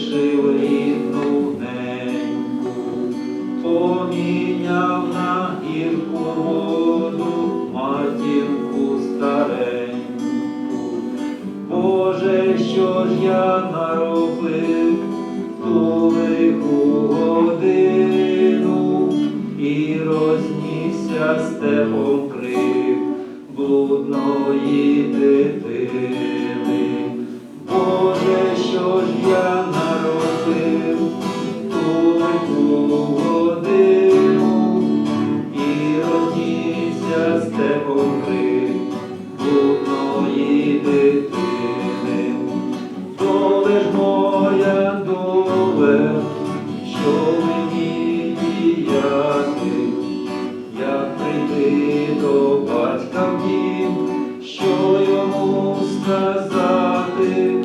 лишив рідну неньку, поміняв на гірку воду матінку стареньку. Боже, що ж я наробив ту лиху і рознісся степом крив блудної дитини. Боже, що ж я наробив до батька в дім, що йому сказати,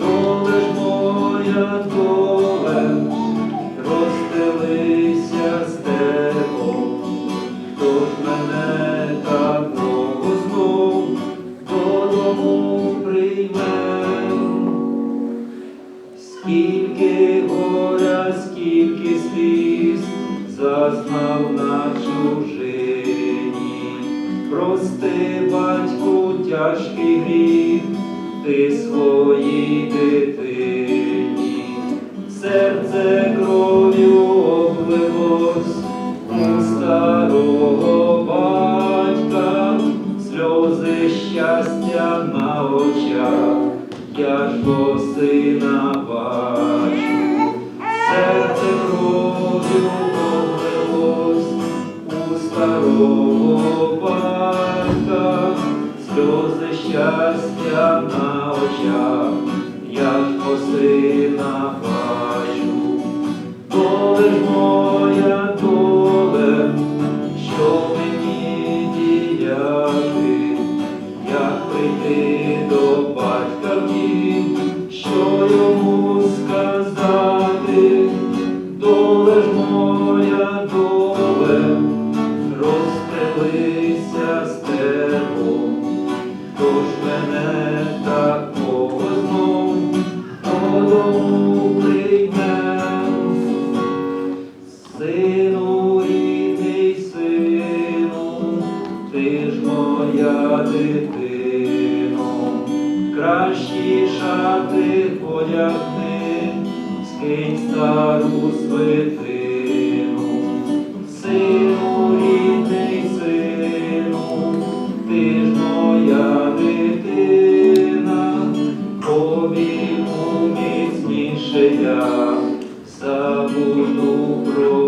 доле ж моя доле, розстелися степом, хто ж мене такого знов додому прийме. Скільки горя, скільки сліз зазнав на чужині, прости, батьку, тяжкий гріх, ти своїй дитині, серце кров'ю облилось у старого батька, сльози щастя на очах я ж бо сина бачу, серце кров'ю облилось у старого діяти, як прийти до батька в дім, що йому сказати, доле ж моя доле, ти ж моя дитино, кращі шати одягни, скинь стару свитину. Сину, рідний сину, ти ж моя дитина, обійму міцніше я забуду про